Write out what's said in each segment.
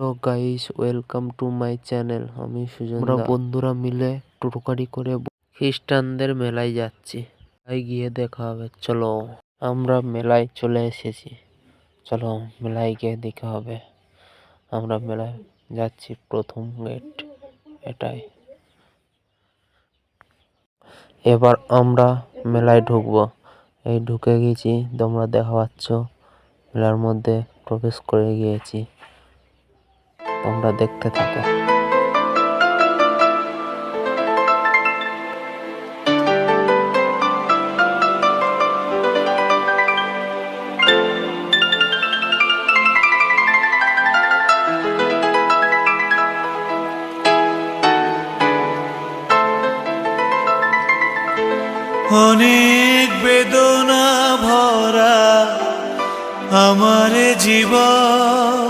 Hello guys welcome to my channel. আমি সুজন আমরা বন্ধুরা মিলে টোটোকারি করে খ্রিস্টানদের মেলায় যাচ্ছি। তাই গিয়ে দেখা হবে। চলো আমরা মেলায় চলে এসেছি। চলো মেলায় গিয়ে দেখা হবে। আমরা মেলায় যাচ্ছি প্রথম গেট। এটাই। এবার আমরা মেলায় ঢুকবো। এই ঢুকে গেছি তোমরা দেখা পাচ্ছ। মেলার মধ্যে প্রবেশ করে গিয়েছি। তোমরা দেখতে থাকো। অনেক বেদনা ভরা আমার জীবন।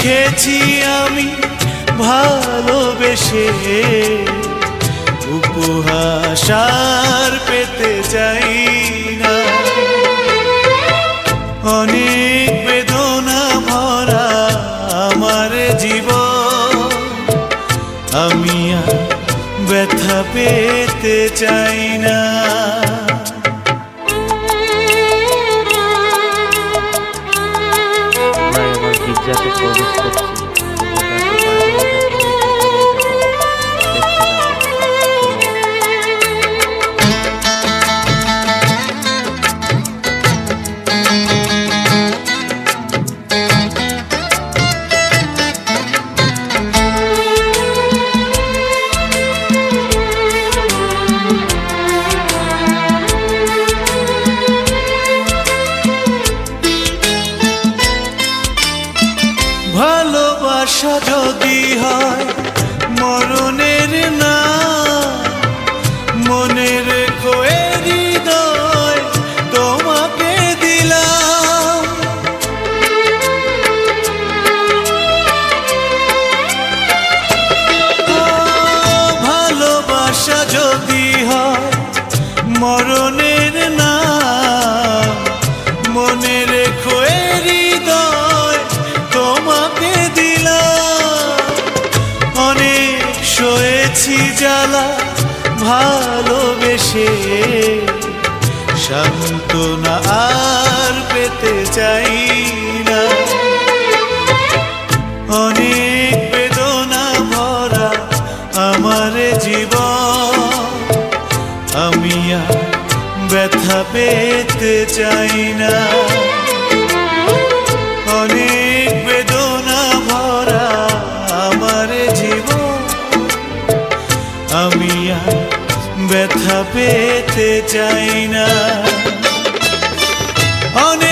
শিখেছি আমি ভালোবেসে। উপহাসার পেতে চাই না। অনেক বেদনা ভরা আমার জীবন। আমি ব্যথা পেতে চাই না। ভালোবাসা যদি হয় মরণের না মনে ভালোবেসে সান্ত্বনা আর পেতে চাই না। অনেক বেদনা ভরা আমার জীবন, আমি আর ব্যথা পেতে চাই না। ব্যথা পেতে চাই না। অনেক